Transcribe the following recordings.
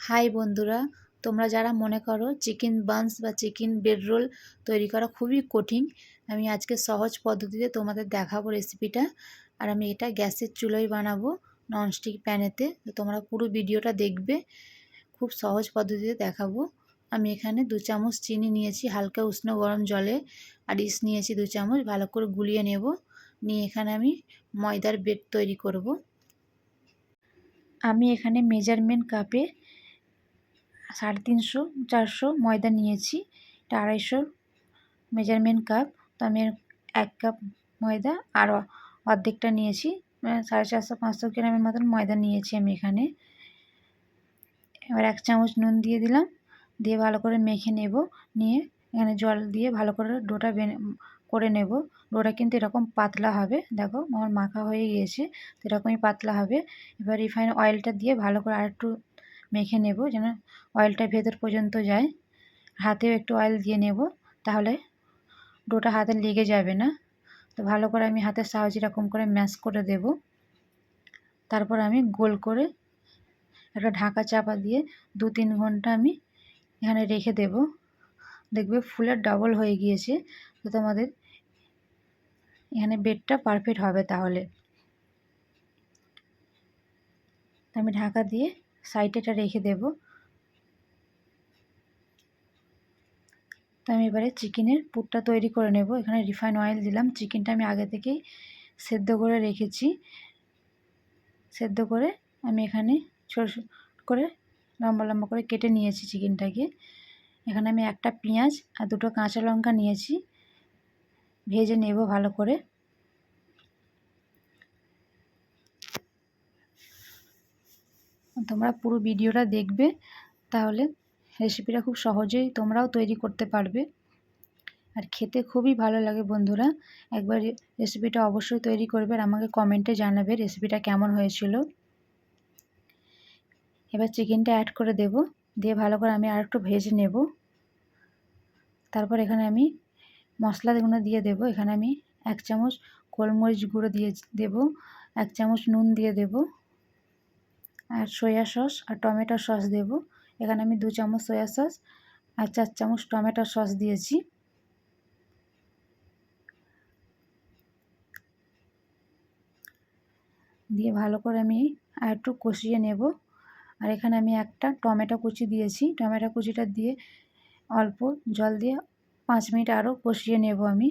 High বন্ধুরা, তোমরা যারা মনে করো চিকেন বান্স বা চিকেন বেড রোল তৈরি করা খুবই কঠিন, আমি আজকে সহজ পদ্ধতিতে তোমাদের দেখাবো রেসিপিটা আর আমি এটা গ্যাসের চুলোয় বানাবো ননস্টিক প্যানেতে তোমরা পুরো ভিডিওটা দেখবে, খুব সহজ পদ্ধতিতে দেখাবো। আমি এখানে দু চামচ চিনি নিয়েছি হালকা উষ্ণ গরম জলে, আর ইস নিয়েছি দু চামচ ভালো করে গুলিয়ে নেব। নিয়ে এখানে আমি ময়দার বেড তৈরি করব। আমি এখানে মেজারমেন্ট কাপে সাড়ে তিনশো, চারশো ময়দা নিয়েছি, এটা আড়াইশো মেজারমেন্ট কাপ। তো আমি এক কাপ ময়দা আর অর্ধেকটা নিয়েছি সাড়ে চারশো, পাঁচশো গ্রামের মতন ময়দা নিয়েছি আমি এখানে। এবার এক চামচ নুন দিয়ে দিলাম, দিয়ে ভালো করে মেখে নেব, নিয়ে এখানে জল দিয়ে ভালো করে ডোটা করে নেব। ডোটা কিন্তু এরকম পাতলা হবে, দেখো আমার মাখা হয়ে গিয়েছে, তো এরকমই পাতলা হবে। এবার রিফাইন অয়েলটা দিয়ে ভালো করে আরেকটু মেখে নেব, যেন অয়েলটা ভেতর পর্যন্ত যায়। হাতেও একটু অয়েল দিয়ে নেব, তাহলে ডোটা হাতে লেগে যাবে না। তো ভালো করে আমি হাতের সাহায্যে এরকম করে ম্যাশ করে দেব। তারপর আমি গোল করে একটা ঢাকা চাপা দিয়ে দু তিন ঘণ্টা আমি এখানে রেখে দেব। দেখবে ফুলের ডাবল হয়ে গিয়েছে। তো তোমাদের এখানে বেডটা পারফেক্ট হবে তাহলে। আমি ঢাকা দিয়ে সাইডে এটা রেখে দেব। তো আমি এবারে চিকেনের পুরটা তৈরি করে নেব। এখানে রিফাইন অয়েল দিলাম। চিকেনটা আমি আগে থেকেই সেদ্ধ করে রেখেছি। সেদ্ধ করে আমি এখানে ছোট করে, লম্বা লম্বা করে কেটে নিয়েছি চিকেনটাকে। এখানে আমি একটা পেঁয়াজ আর দুটো কাঁচা লঙ্কা নিয়েছি। ভেজে নেব ভালো করে। তোমরা পুরো ভিডিওটা দেখবে, তাহলে রেসিপিটা খুব সহজেই তোমরাও তৈরি করতে পারবে। আর খেতে খুবই ভালো লাগে বন্ধুরা। একবার রেসিপিটা অবশ্যই তৈরি করবে আর আমাকে কমেন্টে জানাবে রেসিপিটা কেমন হয়েছিল। এবার চিকেনটা অ্যাড করে দেব। দিয়ে ভালো করে আমি আর একটু ভেজে নেব। তারপর এখানে আমি মশলাগুলো দিয়ে দেব। এখানে আমি এক চামচ গোলমরিচ গুঁড়ো দিয়ে দেব। এক চামচ নুন দিয়ে দেব। আর সয়া সস আর টমেটো সস দেব। এখানে আমি দু চামচ সয়া সস আর চার চামচ টমেটো সস দিয়েছি। দিয়ে ভালো করে আমি আর একটু কষিয়ে নেব। আর এখানে আমি একটা টমেটো কুচি দিয়েছি। টমেটো কুচিটা দিয়ে অল্প জল দিয়ে পাঁচ মিনিট আরও কষিয়ে নেব আমি।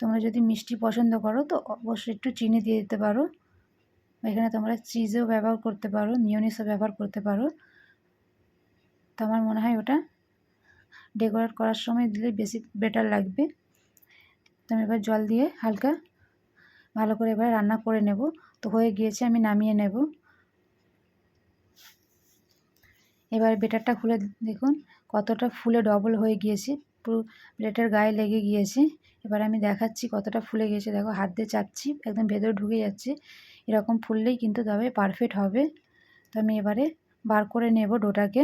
তোমরা যদি মিষ্টি পছন্দ করো তো অবশ্যই একটু চিনি দিয়ে দিতে পারো। এখানে তোমরা চিজও ব্যবহার করতে পারো মিওনিসও ব্যবহার করতে পারো। তো আমার মনে হয় ওটা ডেকোরেট করার সময় দিলে বেশি বেটার লাগবে। তো আমি এবার জল দিয়ে হালকা ভালো করে এবার রান্না করে নেব। তো হয়ে গিয়েছে, আমি নামিয়ে নেব। এবার বেটারটা খুলে দেখুন, কতটা ফুলে ডবল হয়ে গিয়েছে। পুরো প্লেটের গায়ে লেগে গিয়েছে। এবার আমি দেখাচ্ছি কতটা ফুলে গিয়েছে। দেখো, হাত দিয়ে চাপছি, একদম ভেতরে ঢুকে যাচ্ছে। এরকম ফুললেই কিন্তু তবে পারফেক্ট হবে। তো আমি এবারে বার করে নেব ডোটাকে।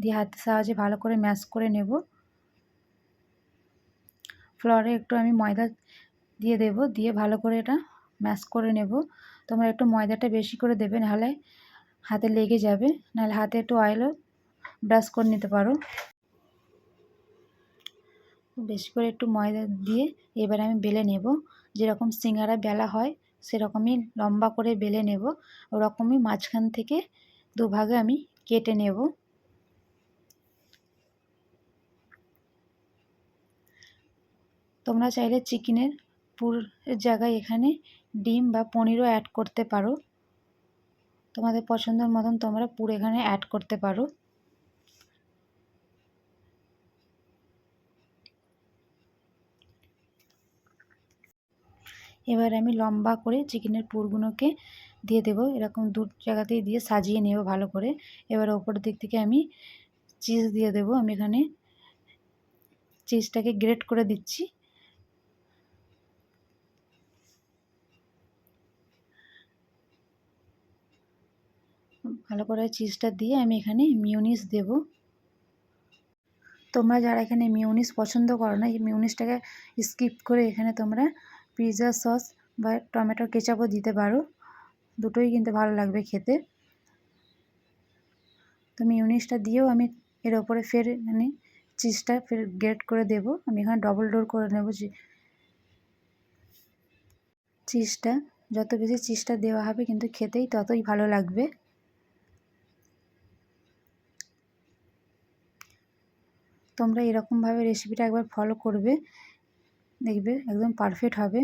দিয়ে হাতের সাহায্যে ভালো করে ম্যাশ করে নেব। ফ্লোরে একটু আমি ময়দা দিয়ে দেব, দিয়ে ভালো করে এটা ম্যাশ করে নেব। তোমরা একটু ময়দাটা বেশি করে দেবে, নাহলে হাতে লেগে যাবে। নাহলে হাতে একটু অয়েলও ব্রাশ করে নিতে পারো। বেশি করে একটু ময়দা দিয়ে এবার আমি বেলে নেব। যেরকম সিঙ্গারা বেলা হয় সেরকমই লম্বা করে বেলে নেব। ওরকমই মাঝখান থেকে দুভাগে আমি কেটে নেব। তোমরা চাইলে চিকেনের পুর জায়গায় এখানে ডিম বা পনিরও অ্যাড করতে পারো। তোমাদের পছন্দের মতন তোমরা পুর এখানে অ্যাড করতে পারো। এবার আমি লম্বা করে চিকেনের পুরগুলোকে দিয়ে দেবো। এরকম দু জায়গাতেই দিয়ে সাজিয়ে নেব ভালো করে। এবার ওপরের দিক থেকে আমি চিজ দিয়ে দেবো। আমি এখানে চিজটাকে গ্রেট করে দিচ্ছি। ভালো করে চিজটা দিয়ে আমি এখানে মিউনিস দেব। তোমরা যারা এখানে মিউনিস পছন্দ করো না, এই মিউনিসটাকে স্কিপ করে এখানে তোমরা পিৎজা সস বা টমেটো কেচাপও দিতে পারো। দুটোই কিন্তু ভালো লাগবে খেতে। তো মিউনিসটা দিয়েও আমি এর ওপরে ফের মানে চিজটা ফের গ্রেট করে দেব। আমি এখানে ডবল ডোর করে নেব চিজটা। যত বেশি চিজটা দেওয়া হবে কিন্তু খেতেই ততই ভালো লাগবে। তোমরা এরকমভাবে রেসিপিটা একবার ফলো করবে। দেখবে একদম পারফেক্ট হবে।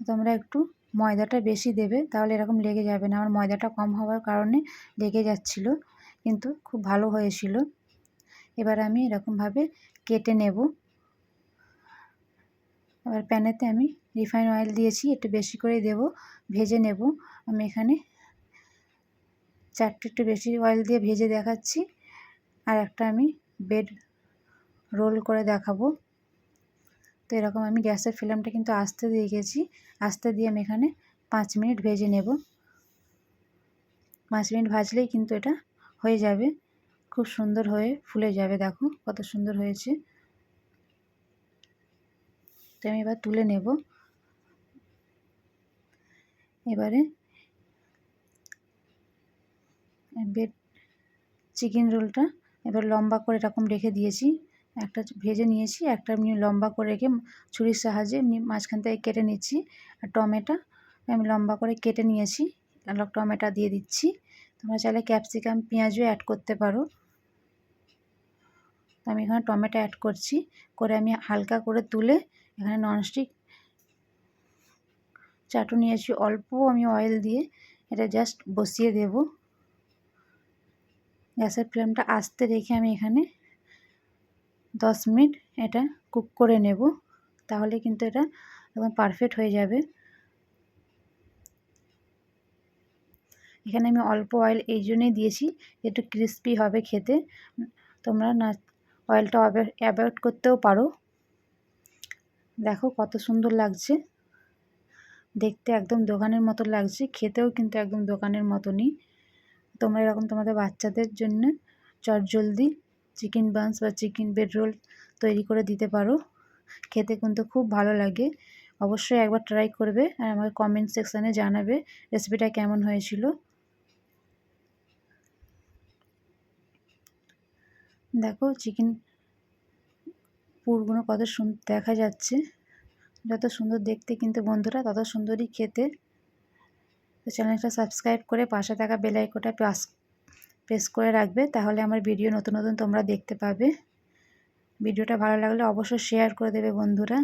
তোমরা একটু ময়দাটা বেশি দেবে, তাহলে এরকম লেগে যাবে না। আমার ময়দাটা কম হওয়ার কারণে লেগে যাচ্ছিল, কিন্তু খুব ভালো হয়েছিল। এবার আমি এরকমভাবে কেটে নেব। এবার প্যানেতে আমি রিফাইন অয়েল দিয়েছি, একটু বেশি করে দেব, ভেজে নেব। আমি এখানে চারটে একটু বেশি অয়েল দিয়ে ভেজে দেখাচ্ছি। আর একটা আমি বেড রোল করে দেখাবো। তো এরকম আমি গ্যাসের ফ্লেমটা কিন্তু আস্তে দিয়ে গেছি। আস্তে দিয়ে আমি এখানে পাঁচ মিনিট ভেজে নেব। পাঁচ মিনিট ভাজলেই কিন্তু এটা হয়ে যাবে। খুব সুন্দর হয়ে ফুলে যাবে, দেখো কত সুন্দর হয়েছে। তো আমি এবার তুলে নেব। এবারে বেড, চিকেন রোলটা এবার লম্বা করে এরকম রেখে দিয়েছি। একটা ভেজে নিয়েছি, একটা এমনি লম্বা করে রেখে ছুরির সাহায্যে এমনি মাঝখান থেকে কেটে নিচ্ছি। আর টমেটো আমি লম্বা করে কেটে নিয়েছি টমেটো দিয়ে দিচ্ছি। তোমরা চাইলে ক্যাপসিকাম পেঁয়াজও অ্যাড করতে পারো। আমি এখানে টমেটো অ্যাড করছি, করে আমি হালকা করে তুলে এখানে ননস্টিক চাটু নিয়েছি। অল্প আমি অয়েল দিয়ে এটা জাস্ট বসিয়ে দেব। গ্যাসের ফ্লেমটা আস্তে রেখে আমি এখানে দশ মিনিট এটা কুক করে নেব, তাহলে কিন্তু এটা একদম পারফেক্ট হয়ে যাবে। এখানে আমি অল্প অয়েল এই জন্যই দিয়েছি একটু ক্রিস্পি হবে খেতে। তোমরা না অয়েলটা অ্যাভয়েড করতেও পারো। দেখো কত সুন্দর লাগছে। দেখতে একদম দোকানের মতো লাগছে, খেতেও কিন্তু একদম দোকানের মতনই। তোমরা এরকম তোমাদের বাচ্চাদের জন্য চটজলদি চিকেন বান্স বা চিকেন বেড রোল তৈরি করে দিতে পারো। খেতে কিন্তু খুব ভালো লাগে। অবশ্যই একবার ট্রাই করবে আর আমাকে কমেন্ট সেকশানে জানাবে রেসিপিটা কেমন হয়েছিল। দেখো চিকেন পুরগুলো কত সুন্দর দেখা যাচ্ছে। যত সুন্দর দেখতে কিন্তু বন্ধুরা, তত সুন্দরই খেতে। চ্যানেলটা সাবস্ক্রাইব করে পাশে থাকা বেলাইকোটা প্রেস প্রেস করে রাখবে, তাহলে আমার ভিডিও নতুন নতুন তোমরা দেখতে পাবে। ভিডিওটা ভালো লাগলে অবশ্যই শেয়ার করে দেবে বন্ধুরা।